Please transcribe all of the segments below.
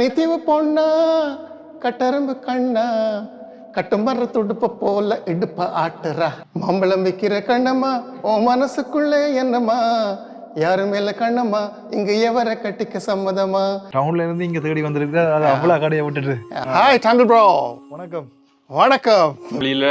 நிதிவு பொண்ணா கட்டரம்பு கண்ணா கட்டுமர துடுப்ப போல இடுப்ப ஆட்டுறா. மாம்பழம் விக்கிற கண்ணம்மா ஓ மனசுக்குள்ளே என்னம்மா? யாரு மேல கண்ணம்மா? இங்க எவரை கட்டிக்க சம்மதமா டவுன்ல இருந்து இங்க தேடி வந்திருக்கு அது அவ்வளவு கடையை விட்டுட்டு. ஹாய் டாங்கிள் ப்ரோ வணக்கம். வணக்கம். வெளியில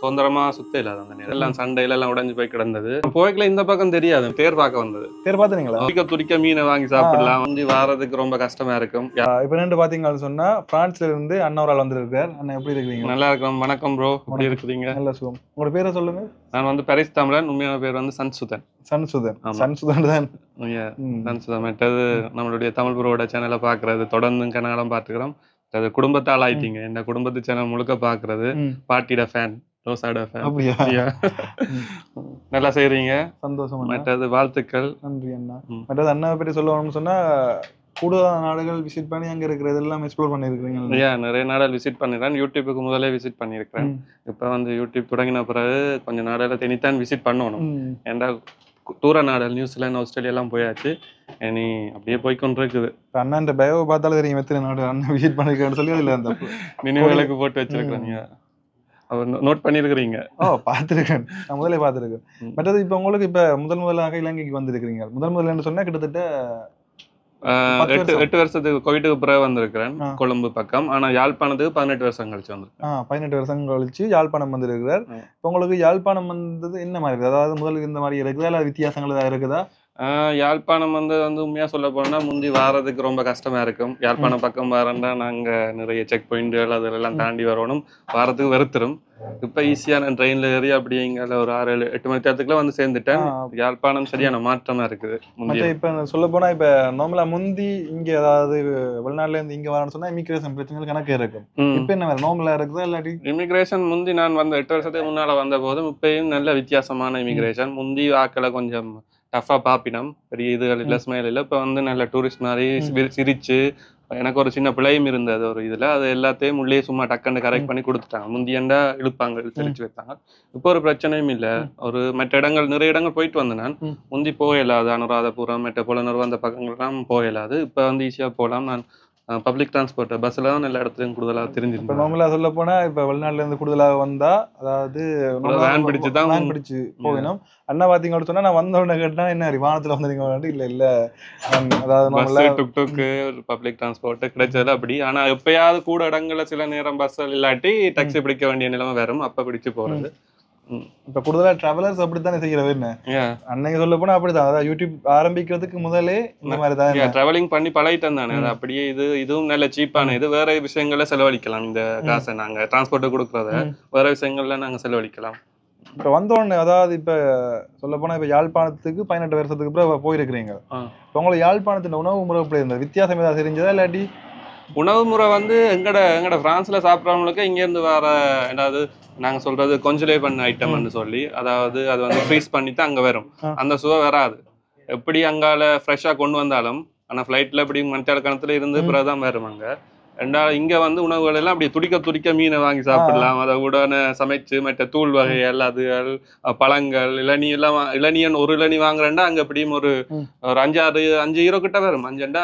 சுதந்திரமா சுத்த இல்லாத அந்த நேரம் எல்லாம் சண்டையில எல்லாம் உடைஞ்சு போய் கிடந்தது. போய்க்கல இந்த பக்கம் தெரியாது. தேர் பார்க்க வந்தது. பேர் பாத்துனீங்களா துடிக்க துடிக்க மீனை வாங்கி சாப்பிடலாம். வந்து வாரதுக்கு ரொம்ப கஷ்டமா இருக்கும். இப்ப ரெண்டு பாத்தீங்கன்னு சொன்னா பிரான்ஸ்ல இருந்து அண்ணா ஒரு ஆள் வந்திருக்கார். அண்ணா எப்படி இருக்கீங்க நல்லா இருக்கிறோம். வணக்கம் ப்ரோ எப்படி இருக்கிறீங்க? நல்ல சுகம். உங்களோட பேரை சொல்லுங்க. நான் வந்து பரிஸ் தமிழன். உண்மையான பேர் வந்து சன்சுதன் சன்சுதன். சன்சுதன் தான். சன்சுதன் மற்றது நம்மளுடைய தமிழ் ப்ரோட சேனலை பாக்குறது தொடர்ந்து கனகாலம் பாத்துக்கிறோம் அது குடும்பத்தால் ஆயிட்டீங்க. இந்த குடும்பத்து சேனல் முழுக்க பாக்குறது. பாட்டியோட ஃபேன் ரோசாட அப்படியா? நல்லா செய்றீங்க. சந்தோஷம் மற்றது வாழ்த்துக்கள். நன்றி அண்ணா. மற்றது அண்ணா பற்றி சொல்லணும்னு சொன்னா கூடுதலான நாடுகள் விசிட் பண்ணி அங்க இருக்கிறது எல்லாம் எக்ஸ்ப்ளோர் பண்ணிருக்கீங்க ஏன் நிறைய நாடல் விசிட் பண்ணிடுறேன் யூடியூப்புக்கு முதல்ல விசிட் பண்ணியிருக்கிறேன். இப்போ வந்து யூடியூப் தொடங்கின பிறகு கொஞ்சம் நாடல தனித்தான் விசிட் பண்ணணும். ஏன்டா தூர நாடல் நியூசிலாந்து ஆஸ்திரேலியா எல்லாம் போயாச்சு. இனி அப்படியே போய்க்கொண்டு இருக்குது அண்ணாண்ட பயோ பார்த்தாலே தெரியும் எத்தனை நாடு அண்ணன் விசிட் பண்ணிருக்கேன்னு சொல்லி அதுல அந்த நினைவுகளுக்கு போட்டு வச்சிருக்கிறீங்க அவர் நோட் பண்ணியிருக்கிறீங்க ஓ பார்த்துருக்கேன். நான் முதலே பார்த்துருக்கேன். ம். மற்றது இப்போ உங்களுக்கு இப்போ முதல் முதலாக இலங்கைக்கு வந்திருக்கிறீங்க. முதல் முதல்ல சொன்னா கிட்டத்தட்ட எட்டு. எட்டு வருஷத்துக்கு கோவிட்டுக்கு பிறகு வந்திருக்கிறேன். கொழும்பு பக்கம். ஆனா யாழ்ப்பாணத்துக்கு பதினெட்டு வருஷம் கழிச்சு வந்திருக்கேன். ஆ பதினெட்டு வருஷம் கழிச்சு யாழ்ப்பாணம் வந்திருக்கிறார். இப்போ உங்களுக்கு யாழ்ப்பாணம் வந்தது என்ன மாதிரி அதாவது முதலுக்கு இந்த மாதிரி இருக்குதா? இல்லை வித்தியாசங்கள் ஏதாவது இருக்குதா? யாழ்ப்பாணம் வந்து வந்து உண்மையா சொல்ல போனா முந்தி வாரதுக்கு ரொம்ப கஷ்டமா இருக்கும். யாழ்ப்பாணம் பக்கம் வரேன்டா நாங்க நிறைய செக் பாயிண்ட்கள் அதெல்லாம் தாண்டி வரணும். வாரத்துக்கு வெறுத்துரும். இப்ப ஈஸியா நான் ட்ரெயின்ல ஏறி அப்படியே இங்க ஒரு ஆறு ஏழு எட்டு மணி நேரத்துக்குள்ள வந்து சேர்ந்துட்டேன். யாழ்ப்பாணம் சரியான மாற்றமா இருக்குது. முந்தைய இப்போ சொல்ல போனா இப்போ நார்மலா முந்தி இங்க அதாவது வெளிநாட்டுல இருந்து இங்க வரணும்னு சொன்னா இமிகிரேஷன் பிரச்சனைகள் கணக்கு இருக்கும். இப்போ என்ன வேற நார்மலா இருக்குதா இல்லாட்டி? இமிகிரேஷன் முந்தி நான் வந்த எட்டு வருஷத்துக்கு முன்னால வந்த போதும் இப்பயும் நல்ல வித்தியாசமான இமிகிரேஷன் முந்தி ஆக்களை கொஞ்சம் டஃபா பாப்பினம். பெரிய இதுகள் இல்ல ஸ்மைல் இல்ல. இப்ப வந்து நல்ல டூரிஸ்ட் மாதிரி சிரி- சிரிச்சு எனக்கு ஒரு சின்ன பிழையும் இருந்தது ஒரு இதுல. அது எல்லாத்தையும் உள்ளே சும்மா டக்குன்னு கரெக்ட் பண்ணி கொடுத்துட்டாங்க. முந்தியண்டா இழுப்பாங்க சிரிச்சு வைப்பாங்க. இப்போ ஒரு பிரச்சனையும் இல்ல. ஒரு மற்ற இடங்கள் நிறைய இடங்கள் போயிட்டு வந்தேன் நான். முந்தி போகலாது. அனுராதபுரம் மற்ற புலனூர் அந்த பக்கங்கள்லாம் போகலாது. இப்ப வந்து ஈஸியா போகலாம். நான் பப்ளிக் டிரான்ஸ்போர்ட் பஸ்ல தான் எல்லா இடத்துலயும் கூடுதலா இப்போ தெரிஞ்சிருந்தேன் நார்மலா சொல்ல போனா இப்போ வெளிநாட்டுல இருந்து கூடுதலாக வந்தா அதாவது van பிடிச்சு தான் வேன் பிடிச்சு போகணும். அண்ணா பாத்தீங்கன்னு சொன்னா நான் வந்த உடனே கேட்டா என்ன விமானத்துல வந்தீங்க இல்ல இல்ல. அதாவது பஸ் நார்மலா டுக் டுக்கு பப்ளிக் டிரான்ஸ்போர்ட் கிடைச்சது அப்படி. ஆனா எப்பயாவது கூட இடங்கள்ல சில நேரம் பஸ் இல்லாட்டி டாக்ஸி பிடிக்க வேண்டிய நிலைமை வரும். அப்ப பிடிச்சு போறது. இப்ப கூடுதலா டிராவலர்ஸ் அப்படித்தானே செய்யறது என்ன? அன்னைக்கு சொல்ல போனா அப்படிதான். அதாவது யூடியூப் ஆரம்பிக்கிறதுக்கு முதலே இந்த மாதிரி தான் டிராவலிங் பண்ணி பழகிட்டேன் தானே. அது அப்படியே இது இதுவும் நல்ல சீப்பான இது வேற விஷயங்கள்ல செலவழிக்கலாம். இந்த காசை நாங்க டிரான்ஸ்போர்ட் கொடுக்கறத. வேற விஷயங்கள்ல நாங்க செலவழிக்கலாம். இப்ப வந்த உடனே அதாவது இப்ப சொல்ல போனா இப்ப யாழ்ப்பாணத்துக்கு பதினெட்டு வருஷத்துக்கு அப்புறம் போயிருக்கிறீங்க. இப்ப உங்களுக்கு யாழ்ப்பாணத்தின் உணவு முறை எப்படி இருந்தது? வித்தியாசம் ஏதாவது தெரிஞ்சதா? இல்லாட்டி உணவு முறை வந்து எங்கட எங்கட பிரான்ஸ்ல சாப்பிட்றவங்களுக்கு இங்க இருந்து வர ஏதாவது நாங்க சொல்றது கொஞ்சலே பண்ண ஐட்டம்னு சொல்லி அதாவது அது வந்து ஃப்ரீஸ் பண்ணி தான் அங்க வரும். அந்த சுவை வராது. எப்படி அங்கால ஃப்ரெஷ்ஷா கொண்டு வந்தாலும் ஆனா ஃப்ளைட்ல இப்படி மணித்தாள் கணத்துல இருந்து வரும் அங்க. ரெண்டா இங்க வந்து உணவுகள் எல்லாம் அப்படி துடிக்க துடிக்க மீனை வாங்கி சாப்பிடலாம். அதை உடனே சமைச்சு மற்ற தூள் வகைகள் அதுகள் பழங்கள் இளநீ எல்லாம் இளநியன் ஒரு இளநீ வாங்குறேன்டா அங்க எப்படியும் ஒரு. ஒரு அஞ்சாறு அஞ்சு ஹீரோ கிட்ட வரும். அஞ்சண்டா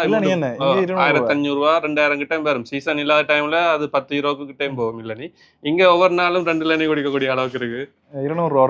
ஆயிரத்தி அஞ்சூறு ரூபா ரெண்டாயிரம் கிட்ட வரும். சீசன் இல்லாத டைம்ல அது பத்து ஹீரோக்கு கிட்டே போகும் இளநீ. இங்க ஒவ்வொரு நாளும் ரெண்டு இளநீ குடிக்கக்கூடிய அளவுக்கு இருக்கு. இருநூறு ரூபா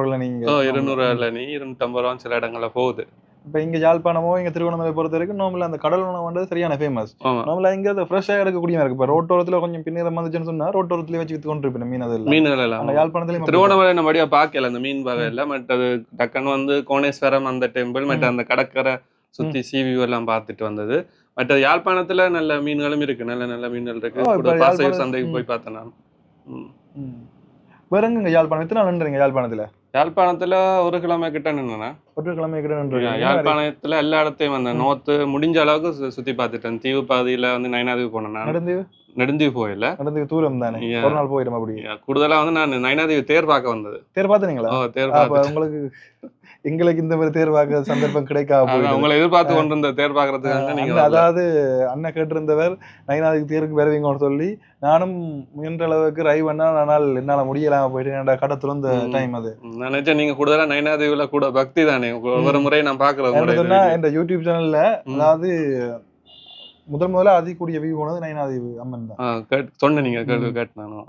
ஓ இருநூறு இளநீ இருநூத்தம்பது ரூபா சில இடங்கள்ல போகுது. இப்ப இங்க யாழ்ப்பாணமோ இங்க திருவண்ணாமலை பொறுத்த வரைக்கும் நார்மலா அந்த கடல் உணவு வந்து சரியான ஃபேமஸ் நார்மலா இங்க அது ஃப்ரெஷ்ஷா எடுக்கக்கூடிய இருக்கு. இப்ப ரோட்டோரத்துல கொஞ்சம் பின்னிரம் வந்துச்சுன்னு சொன்னா ரோட்டோரத்துல வச்சு வித்து கொண்டு இருப்பேன் மீன் அதெல்லாம். மீன்கள் எல்லாம் அந்த யாழ்ப்பாணத்துல திருவண்ணாமலை நம்மடியா பார்க்கல அந்த மீன் வகையில. மற்றது டக்குன்னு வந்து கோணேஸ்வரம் அந்த டெம்பிள் மற்ற அந்த கடற்கரை சுத்தி சீவியூ எல்லாம் பார்த்துட்டு வந்தது. மற்ற யாழ்ப்பாணத்துல நல்ல மீன்களும் இருக்கு. நல்ல நல்ல மீன்கள் இருக்கு. சந்தைக்கு. போய் பார்த்தேன் நான். வேற எங்க யாழ்ப்பாணம்? எத்தனை நாள் நின்றீங்க யாழ்ப்பாணத்துல? யாழ்ப்பாணத்துல ஒரு கிழமை கிட்ட நின்னா ஒற்றை கிழமை கிட்ட நின்றீங்க யாழ்ப்பாணத்துல எல்லா இடத்தையும் வந்தேன். நோத்து முடிஞ்ச அளவுக்கு சுத்தி பார்த்துட்டேன். தீவு பாதையில வந்து நயனாதீவு போனேன்? நான் நடந்து நெடுந்தீவு போயில நடந்து தூரம் தானே. ஒரு நாள் போயிடும் அப்படி. கூடுதலா வந்து நான் நயனாதீவு தேர் பார்க்க வந்தது. தேர் பாத்துனீங்களா ஓ தேர் உங்களுக்கு எங்களுக்கு இந்த மாதிரி தேர் பார்க்க சந்தர்ப்பம் போயிடுது. உங்களை எதிர்பார்த்து கொண்டிருந்த தேர் பார்க்கறதுக்காக நீங்க அதாவது அண்ணன் கேட்டிருந்தவர் நைனாதுக்கு தேருக்கு வருவீங்கன்னு சொல்லி நானும் முயன்ற அளவுக்கு ரை பண்ணா ஆனால் என்னால முடியலாம போயிட்டு என்னடா கடை திறந்த ம். டைம் அது. வரல. நான் நினைச்சேன் நீங்க கூடுதலா நயனாதீவுல கூட பக்தி தானே ஒவ்வொரு முறை நான் சொன்னா இந்த யூடியூப் சேனல்ல. அதாவது முதல் முதல்ல அதிகூடிய வியூ போனது நயனாதி அம்மன் தான். சொன்னேன் நீங்க கேள்வி கேட்டு நானும்.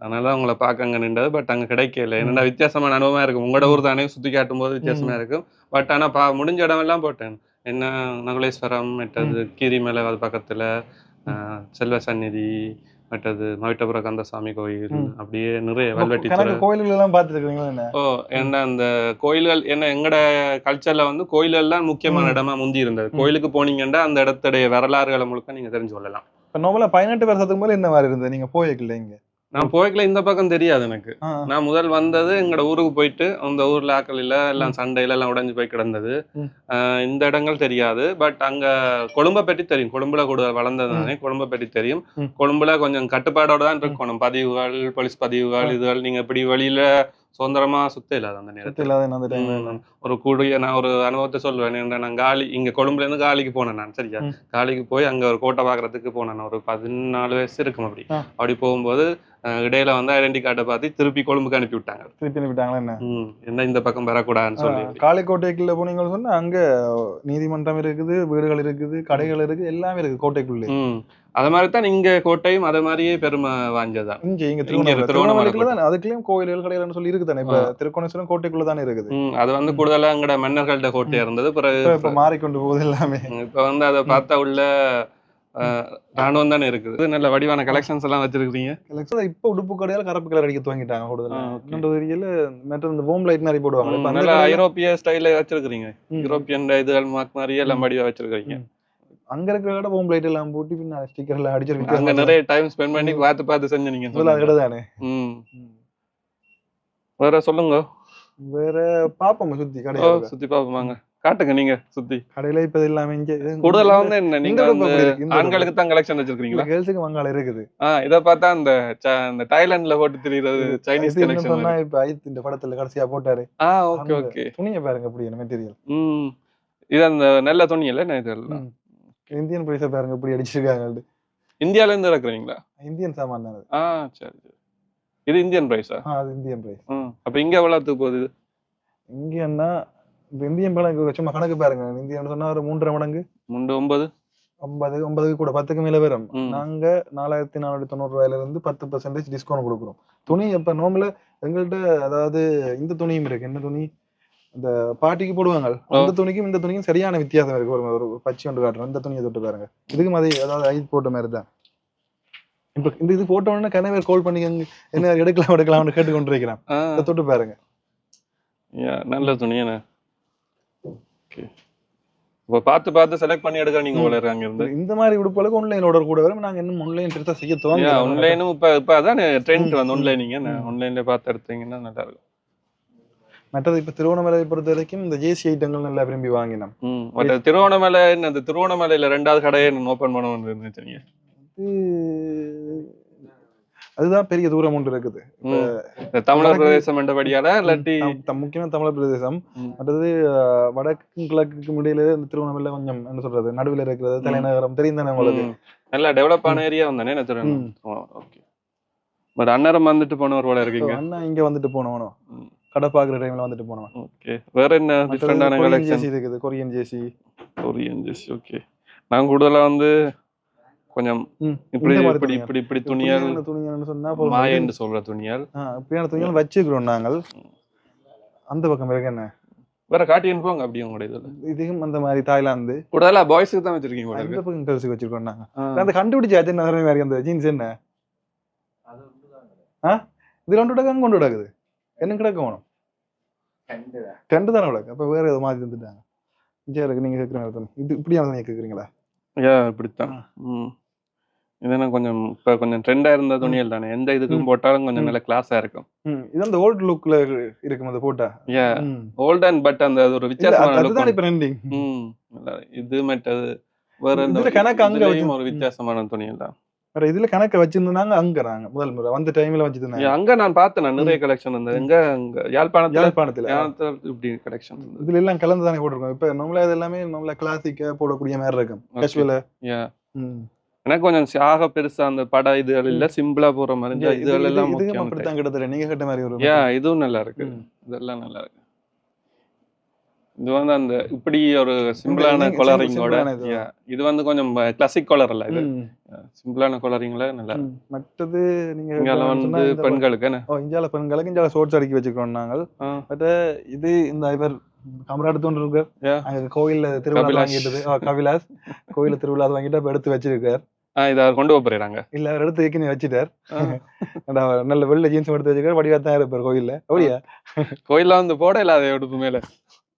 அதனால தான் உங்களை பார்க்க அங்க நின்றது பட் அங்க கிடைக்கல. என்னடா வித்தியாசமான அனுபவமா இருக்கும் உங்களோட ஊர் தானே சுத்தி காட்டும் போது வித்தியாசமா இருக்கும் பட் ஆனா பா முடிஞ்ச இடமெல்லாம் போட்டேன். என்ன நகுலேஸ்வரம் மற்றது கீரிமலை அது பக்கத்துல செல்வ சந்நிதி மற்றது மவிட்டபுர கந்தசாமி கோயில். அப்படியே நிறைய கணக்கு கோயில்கள் எல்லாம் பார்த்துருக்கீங்களா ஓ என்ன அந்த கோயில்கள் என்ன எங்கட கல்ச்சர்ல வந்து கோயில்கள் தான் முக்கியமான. இடமா முந்தி இருந்தது. கோயிலுக்கு போனீங்கன்னா அந்த இடத்துடைய வரலாறுகளை முழுக்க நீங்க தெரிஞ்சு கொள்ளலாம் இப்போ நார்மலாக பதினெட்டு வருஷத்துக்கு மேலே என்ன மாதிரி இருந்தது? நீங்க போயிருக்கல இங்க? நான் போய்க்கல இந்த பக்கம் தெரியாது எனக்கு. நான் முதல் வந்தது எங்கட ஊருக்கு போயிட்டு அந்த ஊர்ல ஆக்கள் இல்ல எல்லாம் சண்டையில எல்லாம் உடைஞ்சு போய் கிடந்தது. இந்த இடங்கள் தெரியாது. பட் அங்க கொழும்பை பற்றி தெரியும். கொழும்புல கூட வளர்ந்ததுனாலே கொழும்பை பற்றி தெரியும். கொழும்புல கொஞ்சம் கட்டுப்பாடோட தான் இருக்கணும். பதிவுகள் போலீஸ் பதிவுகள் இதுகள் நீங்க இப்படி வெளியில சுதந்திரமா சுத்த இல்லாத அந்த நேரத்தில். இல்லாத அந்த. ஒரு கூடிய நான் ஒரு அனுபவத்தை சொல்லுவேன். நான் காலி இங்க கொழும்புல இருந்து காலிக்கு போனேன் நான் சரியா. காலிக்கு போய் அங்க ஒரு கோட்டை பாக்குறதுக்கு போனேன் ஒரு பதினாலு வயசு இருக்கும் அப்படி. அப்படி போகும்போது இடையில வந்து ஐடென்டி கார்டை பார்த்து திருப்பி கொழும்புக்கு அனுப்பி விட்டாங்க திருப்பி அனுப்பிட்டாங்களா என்ன? என்ன இந்த பக்கம் வரக்கூடாதுன்னு சொல்லி. காளைக்கோட்டைக்குள்ள போனீங்கன்னு சொன்னா அங்க நீதிமன்றம் இருக்குது வீடுகள் இருக்குது கடைகள் இருக்கு எல்லாமே இருக்கு கோட்டைக்குள்ளே. அது மாதிரி தான் இங்க கோட்டையும் அதே மாதிரியே பெருமை வாய்ஞ்சதுதான் இங்க இங்க இங்க திருவண்ணாமலை திருவண்ணாமலை திருவண்ணாமலைக்குள்ள தானே அதுக்குள்ளேயும் கோயில்கள் கடைகள்னு சொல்லி இருக்கு தானே? இப்ப திருக்கோணேஸ்வரம் கோட்டைக்குள்ள தானே இருக்குது. அது வந்து கூடுதலா அங்கட மன்னர்கள்ட்ட கோட்டையா இருந்தது பிறகு இப்ப மாறிக்கொண்டு போகுது எல்லாமே. இப்ப வந்து அதை பார்த்தா உள்ள ராணுவம் தானே இருக்குது. நல்ல வடிவான கலெக்ஷன்ஸ் எல்லாம் வச்சிருக்கீங்க Collection இப்ப உடுப்பு கடையால கருப்பு கலர் அடிக்க துவங்கிட்டாங்க கூடுதலா. மற்ற இந்த ஹோம் லைட் மாதிரி போடுவாங்க நல்ல ஐரோப்பிய ஸ்டைல வச்சிருக்கீங்க. யூரோப்பியன் இதுகள் மாதிரியே எல்லாம் வடிவா வச்சிருக்கீங்க. அங்க இருக்கிற கடை ஹோம் லைட் எல்லாம் போட்டு பின்ன ஸ்டிக்கர் எல்லாம் அங்க நிறைய டைம் ஸ்பெண்ட் பண்ணி பார்த்து பார்த்து செஞ்சு நீங்க சொன்னீங்க. கடை தானே வேற சொல்லுங்க. வேற பாப்போம் சுத்தி கடையில சுத்தி பாப்போமாங்க காட்டுங்க நீங்க சுத்தி. கடையில இப்ப இல்லாம இங்க கூடுதலா வந்து என்ன நீங்க ஆண்களுக்கு தான் கலெக்ஷன் வச்சிருக்கீங்களா? கேர்ள்ஸுக்கு மங்கால இருக்குது. ஆஹ் இத பார்த்தா அந்த அந்த தைலாண்ட்ல போட்டு தெரியுறது சைனீஸ் என்ன கலெக்ஷன் சொன்னா இப்ப ஐத் இந்த படத்துல கடைசியா போட்டாரு. ஆ ஓகே ஓகே. துணியை பாருங்க அப்படி மெட்டீரியல் ம். இது அந்த நல்ல துணி இல்ல நான் தெரியல இந்தியன் பிரைஸ பாருங்க இப்படி அடிச்சிருக்காங்க இந்தியால இருந்து இறக்குறீங்களா? இந்தியன் சாமான் தானே. ஆ சரி சரி. இது இந்தியன் பிரைஸா ஆ, அது இந்தியன் பிரைஸ் ம் அப்ப இங்க எவ்வளவுக்கு போகுது? இந்தியன்னா இந்த இந்தியன் கணக்கு சும்மா கணக்கு பாருங்க. இந்தியன் சொன்னா ஒரு மூன்றரை மடங்கு. முண்டு ஒன்பது? ஐம்பது ஐம்பதுக்கு கூட பத்துக்கு மேல வரும். நாங்க நாலாயிரத்தி நானூற்றி தொண்ணூறு ரூபாயில இருந்து பத்து பர்சன்டேஜ் டிஸ்கவுண்ட் கொடுக்குறோம். துணி இப்ப நோம்புல எங்கள்கிட்ட அதாவது இந்த துணியும் இருக்கு. என்ன துணி? இந்த பாட்டிக்கு போடுவாங்க. அந்த துணிக்கும் இந்த துணிக்கும் சரியான வித்தியாசம் இருக்கு. ஒரு ஒரு பச்சை ஒன்று காட்டுறோம். இந்த துணியை தொட்டு பாருங்க. இதுக்கும் அதே அதாவது ஐஸ் போட்ட மாதிரி தான். இப்ப இந்த இது போட்ட உடனே கனவே கால் பண்ணி என்ன எடுக்கலாம் எடுக்கலாம்னு கேட்டு கொண்டு இருக்கிறேன் இதை தொட்டு பாருங்க. நல்ல துணி என்ன இப்ப பார்த்து பார்த்து செலக்ட் பண்ணி எடுக்கிற நீங்க இருக்காங்க இருந்து இந்த மாதிரி உடுப்புகளுக்கு ஆன்லைன் ஆர்டர் கூட வரும். நாங்க இன்னும் ஆன்லைன் பெருசா செய்ய துவங்க ஆன்லைனும் இப்ப இப்ப அதான் ட்ரெண்ட் வந்து ஆன்லைனிங்க. ஆன்லைன்ல பார்த்து எடுத்தீங்கன்னா நல்லா இருக்கும். மற்றது இப்ப திருவண்ணாமலை பொறுத்த வரைக்கும் இந்த ஜேசி ஐட்டங்கள் நல்லா விரும்பி வாங்கினோம். ம் பட் திருவண்ணாமலை அந்த திருவண்ணாமலையில ரெண்டாவது கடையை ஓபன் பண்ணணும்னு இருந்துச்சு அதுதான் பெரிய தூரம் ஒன்று இருக்குது. தமிழர் வடக்கு- பிரதேசம் என்றபடியால இல்லாட்டி தம்- தம் முக்கியமா தமிழர் பிரதேசம். ம். அடுத்தது அஹ், வடக்கும் கிழக்குக்கும் இடையில இந்த திருவண்ணாமலை கொஞ்சம் என்ன சொல்றது நடுவில் இருக்கிறது தலைநகரம் தெரியும் தானே உங்களுக்கு. நல்லா டெவலப் ஆன ஏரியா வந்தானே ஓகே பட் அன்னரம் வந்துட்டு போனவர் போல இருக்கீங்க. அண்ணா இங்க வந்துட்டு போனவனும் கடை பாக்குற டைம்ல வந்துட்டு போனவன். ஓகே வேற என்ன டிஃப்ரெண்டான கொரியன் கலெக்ஷன் ஜேசி இருக்குது கொரியன் ஜேசி கொரியன் ஜெஸ் ஓகே நான் கூடுதலா வந்து கொஞ்சம் இப்படி இப்படி. இப்படி இப்படி துணியால் துணிகள்னு சொன்னா. மாயன்னு சொல்ற துணியால். இப்படியான துணிகள் வச்சுக்கிறோம் நாங்கள். அந்த பக்கம் இருக்கு என்ன? வேற காட்டி அனுப்புவாங்க அப்படி உங்களோட இதுல. இதுக்கும் அந்த மாதிரி தாய்லாந்து. கூடுதலா பாய்ஸுக்கு தான் வச்சிருக்கீங்க அந்த பக்கம் கேர்ள்ஸுக்கு வச்சிருக்கோம் நாங்க. அந்த கண்டுபிடிச்சாச்சு என்ன மாதிரி அந்த ஜீன்ஸ் என்ன? இது ரெண்டு கொண்டு கிடக்குது என்ன கிடக்க வேணும் ரெண்டு தானே கிடக்கு அப்ப வேற எது மாதிரி தந்துட்டாங்க சரி இருக்கு நீங்க கேட்குற மாதிரி தானே இது இப்படியான துணியை கேட்குறீங்களா யா இப்படித்தான் ம் இதெல்லாம் கொஞ்சம் இப்ப கொஞ்சம் ட்ரெண்டா இருந்த துணிகள் தானே எந்த இதுக்கும் போட்டாலும் கொஞ்சம். நல்ல கிளாஸா இருக்கும் ம் இது அந்த ஓல்ட் லுக்ல இருக்கும் அது போட்டா ம். ஓல்ட் அண்ட் பட் அந்த ஒரு வித்தியாசமான லுக் இப்ப ட்ரெண்டிங் ம் நல்லா இருக்கு. இது மற்றது வேற கணக்கு அங்க ஒரு வித்தியாசமான துணிகள் தான் வேற இதுல கணக்க வச்சிருந்தாங்க அங்க நாங்க முதல் முறை. வந்த டைம்ல வச்சிருந்தாங்க அங்க நான் பார்த்தேன் நான் நிறைய கலெக்ஷன் இருந்தது எங்க அங்க யாழ்ப்பாணத்துல? யாழ்ப்பாணத்துல. இப்படி கலெக்ஷன் இதுல எல்லாம் கலந்து தானே போட்டிருக்கோம். இப்ப நம்மள இது எல்லாமே நம்மள கிளாசிக்கா போடக்கூடிய மாதிரி இருக்கும். கேஷுவல எனக்கு கொஞ்சம் சாக பெருசா அந்த பட இதுகள் இல்ல சிம்பிளா போற மாதிரி இதுகள் எல்லாம் முக்கியம். அப்படித்தான் கிட்டத்தட்ட. நீங்க கேட்ட மாதிரி ஒரு இதுவும் நல்லா இருக்கு. இதெல்லாம் நல்லா இருக்கு. இது வந்து அந்த இப்படி ஒரு சிம்பிளான கலரிங்கோட இது. வந்து கொஞ்சம் கிளாசிக் கலர் இல்ல இது. சிம்பிளான கலரிங்ல நல்லா. மற்றது நீங்க இங்கால வந்து பெண்களுக்கு என்ன? ஓ இந்தியால பெண்களுக்கு இந்தியால ஷோர்ட்ஸ் அடிக்கி வச்சுக்கிறோம் நாங்கள். பட் இது இந்த இவர் கமராடு தோன்று இருக்கு Yeah. அங்க கோயில்ல திருவிழா. வாங்கிட்டு கபிலாஸ் கோயில்ல திருவிழா வாங்கிட்டு எடுத்து வச்சிருக்கார். இதை கொண்டு போறாங்க இல்ல அவர் எடுத்து ஏற்கனவே வச்சுட்டார். நல்ல வெள்ளை ஜீன்ஸ் எடுத்து வச்சிருக்காரு வடிவா தான் இருப்பார் கோயில்ல. அப்படியா? கோயில்ல வந்து போட இல்ல அதை எடுப்பு மேல.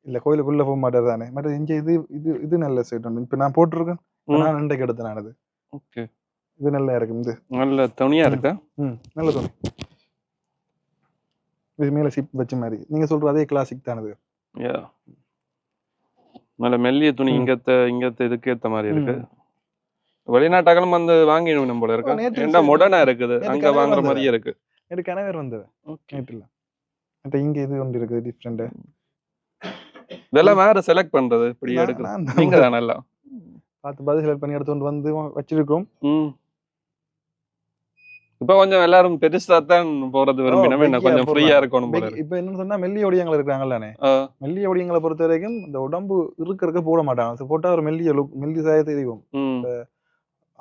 இல்ல கோயிலுக்குள்ள போக மாட்டார் தானே. மற்ற இங்க இது இது இது நல்ல செட் உண்டு. இப்ப நான் போட்டிருக்கேன். நான் இன்றைக்கு எடுத்தேன் நான் அது ஓகே. இது நல்லா இருக்கும் இது நல்ல துணியா இருக்கா? ம் நல்ல துணி. இது மேல சிப் வச்ச மாதிரி. நீங்க சொல்ற அதே கிளாசிக் தானது யா. நல்ல மெல்லிய துணி. இங்கத்த இங்கத்த இதுக்கு ஏத்த மாதிரி இருக்கு. வெளிநாட்டகலும் வந்து வாங்கிடணும் போல ஓ, இருக்கு நேற்று ஏன்டா மாடர்னா இருக்குது. அங்க வாங்குற. மாதிரியே இருக்கு. எனக்கு கனவேர் வந்தது. ஓகே. மற்ற இங்க இது ஒன்று இருக்குது டிஃப்ரெண்ட் இதெல்லாம் வேற செலக்ட் பண்றது இப்படி எடுக்கணும். நீங்க தான் நல்லா பார்த்து பார்த்து செலக்ட் பண்ணி எடுத்து கொண்டு வந்து வச்சிருக்கோம். இப்ப கொஞ்சம் எல்லாரும் பெருசா தான் போறது என்ன big-ஆ கொஞ்சம் ஃப்ரீயா. இருக்கணும் போல இப்ப என்னன்னு சொன்னா மெல்லிய ஒடியங்கள் இருக்காங்கல்ல மெல்லிய ஒடியங்களை பொறுத்த வரைக்கும் இந்த உடம்பு இருக்க இருக்க போட மாட்டாங்க. போட்டா ஒரு மெல்லிய லுக் மெல்லிய சாய தெரியும்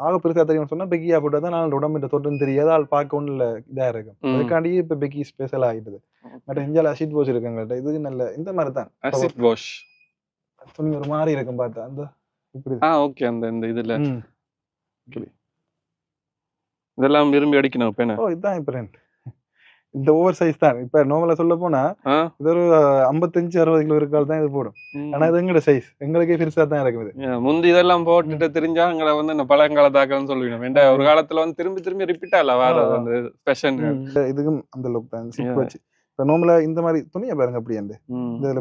ஆக பெருசா தெரியும் சொன்னா பெக்கியா போட்டா தான் நான் உடம்பு தொட்டுன்னு தெரியாத. ஆள் பார்க்க ஒண்ணுல இதா இருக்கும் ம். அதுக்காண்டி இப்ப பெக்கி ஸ்பெஷல் ஆகிடுது மற்ற இந்தியால அசிட் போஸ் இருக்குங்கள்ட்ட இது நல்ல இந்த மாதிரி தான் அசிட் வாஷ் துணி ஒரு மாதிரி இருக்கும் பார்த்தா அந்த இப்படி ஆ ஓகே அந்த இந்த இதுல. இதெல்லாம் விரும்பி அடிக்கணும் என்ன? ஓ இதுதான் இப்ப ரெண்ட் இந்த ஓவர் சைஸ் தான். இப்ப நார்மலா சொல்ல போனா? இது ஒரு ஐம்பத்தஞ்சு அறுபது கிலோ இருக்கால் தான் இது போடும். ஆனா இது எங்கட சைஸ் எங்களுக்கே பெருசா தான் இருக்குது. முந்தி இதெல்லாம் போட்டுட்டு தெரிஞ்சா எங்களை வந்து இந்த பழங்காலத்தாக்கள்னு சொல்லுவீங்க. வேண்டா ஒரு காலத்துல வந்து திரும்பி திரும்பி ரிப்பீட் ஆகல. வார ஆ. அந்த ஃபேஷன் இதுக்கும் அந்த லுக் தான். சிப். வச்சு இப்ப நார்மலா இந்த மாதிரி துணியை பாருங்க அப்படி அந்த.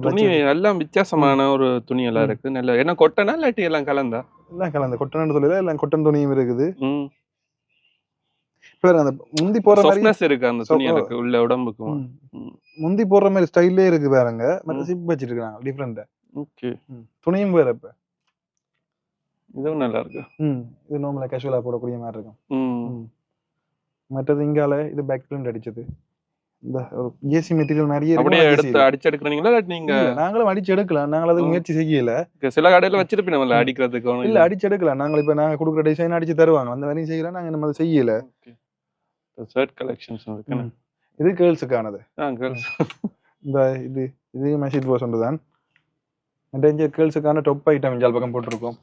துணி எல்லாம் வித்தியாசமான ஒரு துணி எல்லாம். இருக்கு நல்ல என்ன கொட்டனா இல்லாட்டி எல்லாம் கலந்தா? எல்லாம் கலந்து. கொட்டன்னு சொல்லல எல்லாம் கொட்டன் துணியும் இருக்குது. அந்த முந்தி போற மாதிரி இருக்கு அந்த துணி இருக்கு உள்ள உடம்புக்கு. முந்தி போடுற மாதிரி ஸ்டைல்லே இருக்கு பாருங்க. மற்ற. சிப் வச்சிருக்காங்க டிஃப்ரெண்ட் ஓகே துணியும் வேற இப்ப. இதுவும் நல்லா இருக்கு. ம். இது நார்மலா கேஷுவலா போடக்கூடிய மாதிரி இருக்கும். ம். மற்றது இங்கால இது பேக் பிரிண்ட் அடிச்சது. இந்த ஒரு ஏசி மெட்டீரியல் இருக்கும், அப்படியே எடுத்து அடிச்சு எடுக்கிறீங்களா நீங்க நாங்களும் அடிச்சு எடுக்கலாம் நாங்கள் அதுக்கு ம். முயற்சி செய்யல. சில கடையில வச்சிருப்பீங்க. அடிக்கிறதுக்கு இல்ல அடிச்சு எடுக்கலாம் நாங்கள் இப்ப நாங்க கொடுக்குற டிசைன் அடிச்சு தருவாங்க. அந்த வரையும் செய்யல நாங்க நம்ம அதை செய்யல. ஷர்ட் கலெக்ஷன்ஸ் இருக்கு ம். இது கேர்ள்ஸுக்கானது. ஆ girls. இந்த இது இது மெஷிட் போஸ் ஒன்று தான் இந்த கேர்ள்ஸுக்கான டொப் ஐட்டம் இஞ்சால் பக்கம் போட்டிருக்கோம்.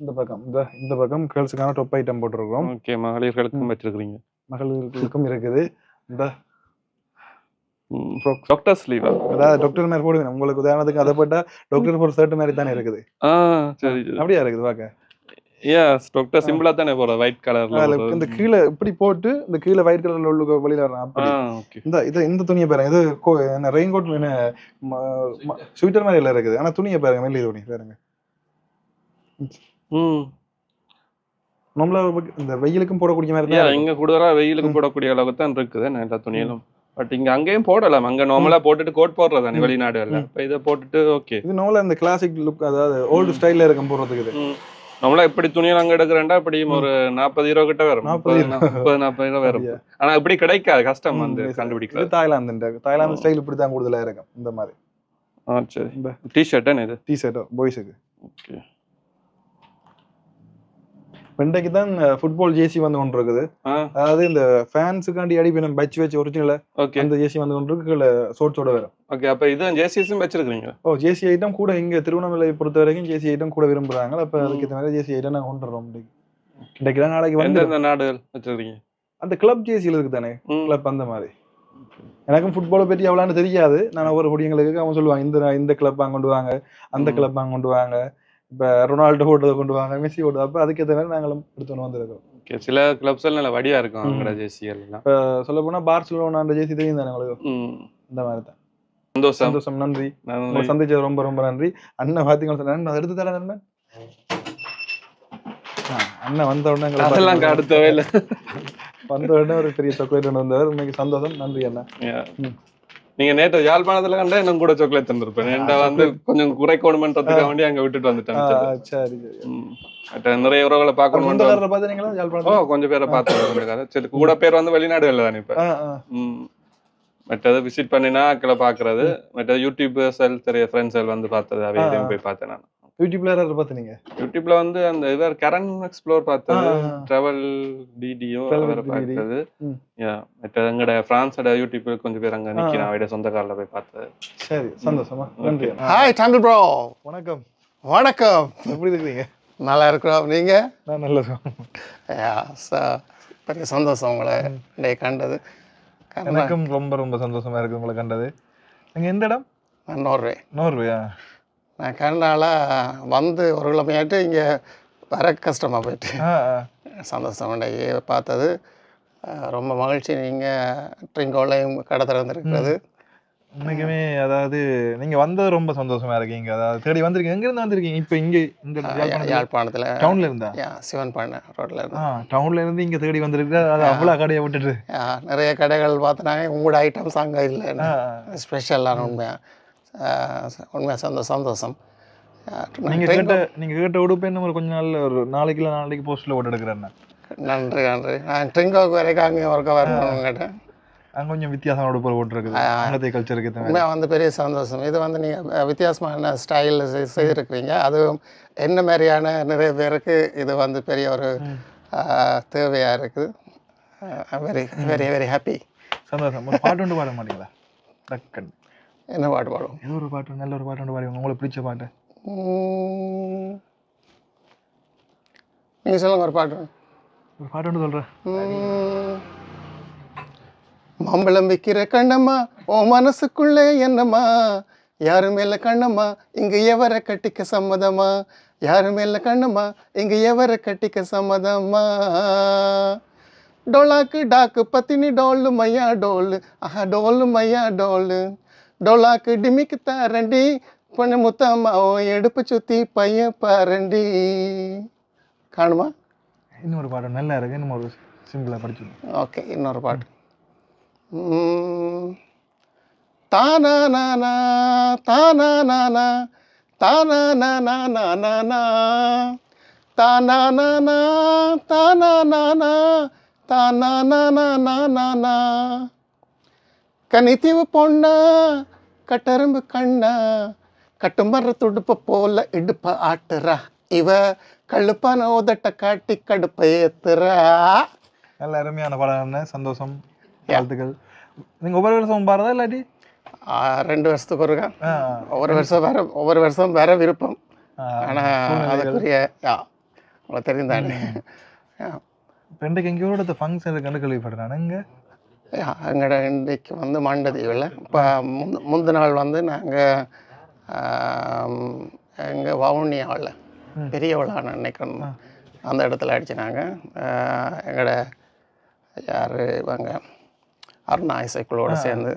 இந்த பக்கம் இந்த இந்த பக்கம் கேர்ள்ஸுக்கான டொப் ஐட்டம் போட்டிருக்கோம். ஓகே மகளிர்களுக்கும் ம். வச்சிருக்கீங்க மகளிருக்கும் இருக்குது. இந்த டாக்டர் ஸ்லீவா அதாவது டாக்டர் மாதிரி போடுவேன் உங்களுக்கு உதாரணத்துக்கு அதை போட்டா டாக்டர் போற ஷர்ட் மாதிரி தானே இருக்குது. ஆ சரி சரி. அப்படியா இருக்குது பாக்க எஸ் டாக்டர் சிம்பிளா தானே போற ஒயிட் கலர்ல இந்த கீழே இப்படி போட்டு இந்த கீழே ஒயிட் கலர்ல உள்ள இந்த இது இந்த துணியை பாருங்க இது என்ன ரெயின் கோட் என்ன ஸ்வீட்டர் மாதிரி எல்லாம் இருக்குது. ஆனா துணியை பாருங்க மெல்லி துணி பாருங்க. ம். நம்மள இந்த வெயிலுக்கும் போடக்கூடிய மாதிரி தான் இருக்கு. இங்க கூடுதலா வெயிலுக்கு போடக்கூடிய அளவுக்கு தான் இருக்குது எல்லா துணியிலும். பட் இங்க அங்கேயும் போடலாம் அங்க நார்மலா போட்டுட்டு கோட் போடுறதானே. வெளிநாடுகள்ல. இப்ப இதை போட்டுட்டு ஓகே இது நம்மள இந்த கிளாசிக் லுக் அதாவது ஓல்டு ஸ்டைல்ல இருக்கும் போடுறதுக்கு நம்மளா இப்படி துணியெல்லாம் எடுக்கிறேன்டா இப்படி ஒரு நாற்பது ரூபா கிட்ட வரும். 40 முப்பது நாற்பது ரூபா வரும்? ஆனா இப்படி கிடைக்காது. கஷ்டம் வந்து கண்டுபிடிக்கிறது. Thailand Thailand. ஸ்டைல் இப்படி தான் கூடுதலா இருக்கும். இந்த மாதிரி. ஆ சரி. டிஷர்ட் இது? டி ஷர்ட்டோ பாய்ஸுக்கு ஓகே வெண்டைக்கு தான் ஃபுட்பால் ஜேசி வந்து கொண்டு இருக்குது அதாவது இந்த ஃபேன்ஸுக்காண்டி அடிப்பினம் பச்சு வச்சு ஒரிஜினல் ஓகே அந்த ஜேசி வந்து கொண்டு இருக்கு கீழே சோட்ஸோட வரும் ஓகே அப்ப இது ஜேசிஎஸும் வச்சிருக்கீங்க ஓ ஜேசி ஐட்டம் கூட இங்க திருவண்ணாமலை பொறுத்த வரைக்கும் ஜேசி ஐட்டம் கூட விரும்புறாங்க. அப்ப ம். அதுக்கு ஏற்ற மாதிரி ஜேசி ஐட்டம் நாங்க கொண்டு வரோம் இன்னைக்கு தான் நாளைக்கு வந்து நாடுகள் வச்சிருக்கீங்க? அந்த கிளப் ஜேசியில் இருக்கு தானே. கிளப் அந்த மாதிரி. எனக்கும் ஃபுட்பாலை பற்றி எவ்வளோன்னு தெரியாது. நான் ஒவ்வொரு குடியங்களுக்கு அவன் சொல்லுவாங்க இந்த இந்த கிளப் வாங்க கொண்டு வாங்க அந்த. கிளப் வாங்க கொண்டு வாங்க. இப்ப ரொனால்டோ ஓட்டதை கொண்டு வாங்க மெஸ்ஸி ஓட்டது அப்ப அதுக்கேற்ற மாதிரி நாங்களும் எடுத்து வந்திருக்கோம். ஓகே சில கிளப்ஸ் எல்லாம் நல்ல வடிவா இருக்கும். அவங்களோட ஜேசிஎல் எல்லாம். சொல்ல போனா பார்சலோனா அந்த ஜேசி தெரியும் தானே உங்களுக்கு. இந்த மாதிரி தான். சந்தோஷம். சந்தோஷம் நன்றி. சந்திச்சது ரொம்ப ரொம்ப நன்றி. அண்ணன் பாத்தீங்கன்னு சொன்னா "அண்ணா, எடுத்து தரேன் அண்ணன். அண்ணன் வந்த உடனே அதெல்லாம் அடுத்தவே இல்லை. வந்த உடனே ஒரு பெரிய சாக்லேட் ஒன்று வந்தவர் இன்னைக்கு சந்தோஷம். நன்றி அண்ணா. நீங்க நேற்று யாழ்ப்பாணத்துல கண்டா இன்னும் கூட சாக்லேட் தந்திருப்பேன். ஏன்டா வந்து கொஞ்சம் குறைக்கணுமன்றதுக்காக வேண்டி அங்க விட்டுட்டு வந்துட்டேன். சரி நிறைய உறவுகளை பார்க்கணும் ஓ கொஞ்சம் பேரை பார்த்து சரி கூட பேர் வந்து வெளிநாடுகள்ல தானே இப்ப. மற்றது விசிட் பண்ணினா ஆக்களை பாக்குறது மற்றது யூடியூபர்ஸ் தெரிய ஃப்ரெண்ட்ஸ் வந்து பார்த்தது அவையும். போய் பார்த்தேன் நான். யூடியூப்ல யாராவது பார்த்து நீங்க யூடியூப்ல வந்து அந்த இவர் கரண் எக்ஸ்ப்ளோர் பார்த்தது. டிராவல் டிடியோ அவரை. பார்த்தது. ம். யா மற்றது எங்கட பிரான்ஸோட யூடியூப்ல கொஞ்சம் பேர் அங்க. நிக்கிறான் அவட சொந்த கார்ல போய் பார்த்தது. சரி சந்தோஷமா. நன்றி. ஹாய் தமிழ் ப்ரோ வணக்கம். வணக்கம். எப்படி இருக்கிறீங்க? நல்லா இருக்கிறோம். நீங்க? நான் நல்லா so, பெரிய சந்தோஷம் உங்களை இன்னைக்கு கண்டது. எனக்கும் ரொம்ப ரொம்ப சந்தோஷமா இருக்கு உங்களை கண்டது. நீங்க எந்த இடம்? நான் நோர்வே. நோர்வையா? நான் கனடால வந்து ஒரு கிழமையாட்டு இங்கே வர கஷ்டமாக போயிட்டு. சந்தோஷம் இன்னைக்கு பார்த்தது. ரொம்ப மகிழ்ச்சி நீங்கள் ட்ரிங்கோலையும் கடை திறந்துருக்கிறது உண்மைக்குமே அதாவது நீங்க வந்தது ரொம்ப சந்தோஷமா இருக்கீங்க அதாவது தேடி வந்திருக்கீங்க. எங்க இருந்து வந்திருக்கீங்க? இப்ப இங்க இந்த யாழ்ப்பாணத்துல? டவுன்ல இருந்தா? சிவன் பண்ண ரோட்டில் இருந்து. டவுன்ல இருந்து இங்க தேடி வந்திருக்கு அது அவ்வளவு கடையை விட்டுட்டு. நிறைய கடைகள் பார்த்தனாங்க. உங்களோட ஐட்டம்ஸ் அங்கே இல்லை. ஸ்பெஷலான உண்மையாக உண்மையாக சந்தோஷம் சந்தோஷம். நீங்க கேட்ட நீங்க கேட்ட உடுப்பு ஒரு கொஞ்ச நாள்ல ஒரு நாளைக்கு இல்ல நாளைக்கு போஸ்ட்ல ஓட்டு எடுக்கிறேன் நன்றி நன்றி. நான் ட்ரிங்கோக்கு வரைக்கும் அங்கே ஒர்க்க வரணும் கேட்டேன் அங்க கொஞ்சம் வித்தியாசமான உடுப்பு போட்டு இருக்குது அங்கத்தைய கல்ச்சருக்கு உண்மையாக வந்து பெரிய சந்தோஷம். இது வந்து நீங்கள் வித்தியாசமான ஸ்டைலில் செய்திருக்கிறீங்க? அதுவும் என்ன மாதிரியான நிறைய பேருக்கு இது வந்து பெரிய ஒரு தேவையாக இருக்குது. வெரி வெரி வெரி ஹாப்பி சந்தோஷம். ஒரு பாட்டு ஒன்று பாட மாட்டீங்களா? டக்கன் என்ன பாட்டு பாடுவோம்? ஏதோ ஒரு பாட்டு நல்ல ஒரு பாட்டு ஒன்று பாடுங்க. உங்களுக்கு பிடிச்ச பாட்டு. நீங்கள் சொல்லுங்கள் ஒரு பாட்டு. ஒரு பாட்டு ஒன்று சொல்றேன். உம். மாம்பழம் விற்கிற கண்ணம்மா ஓ மனசுக்குள்ளே என்னம்மா? யாரு மேல கண்ணம்மா? இங்க எவரை கட்டிக்க சம்மதமா யாரு மேல கண்ணம்மா? இங்க எவரை கட்டிக்க சம்மதமா டோலாக்கு டாக்கு பத்தினி டோலு மையா டோலு. ஆஹா டோலு மையா டோலு. டோலாக்கு டிமிக்கு தாரண்டி பொண்ணு முத்தம்மா ஓ எடுப்பு சுத்தி பையன் பாரண்டி காணுமா இன்னொரு பாட்டு நல்லா இருக்கு இன்னும் ஒரு சிம்பிளா படிச்சுடுங்க ஓகே இன்னொரு பாட்டு. தானா நானா தானா நானா தானா நானா நானா. தானா நானா தானா நானா தானா நானா நானா. கனித்தீவு பொண்ணா கட்டரும்பு கண்ணா கட்டுமர துடுப்ப போல இடுப்ப ஆட்டுறா. இவ கழுப்பான உதட்ட காட்டி கடுப்ப ஏத்துறா. நல்ல அருமையான பாடம் சந்தோஷம் வாழ்த்துக்கள். நீங்க ஒவ்வொரு வருஷம் பாடுறதா இல்லாட்டி? ரெண்டு வருஷத்துக்கு ஒருக்கா. ஒவ்வொரு வருஷம் வேற ஒவ்வொரு வருஷம் வேற விருப்பம். ஆனால் அதுக்குரிய உங்களுக்கு தெரியும் தானே. யா. இப்ப இன்றைக்கு எங்கேயோ இடத்த ஃபங்க்ஷன் இருக்குன்னு கேள்விப்படுறேன் இங்க யா, எங்களோட இன்றைக்கு வந்து மண்டதீவில். இப்போ முந்த முந்தின நாள் வந்து நாங்கள் எங்கள் வவுனியாவில் ம். பெரிய விழான்னு நினைக்கணும் அந்த இடத்துல அடிச்சினாங்க. எங்களோட யார் இவங்க? அருணா இசைக்குழுவோட சேர்ந்து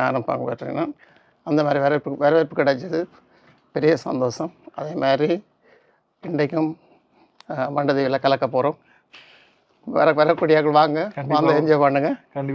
நானும் பங்கு பெற்றினேன் அந்த மாதிரி வரவேற்பு வரவேற்பு கிடைச்சது. பெரிய சந்தோஷம். அதே மாதிரி இன்றைக்கும் மண்டதீவில் கலக்க போகிறோம் வர வரக்கூடியவர்கள் வாங்க. வந்து என்ஜாய் கண்டிப்பா.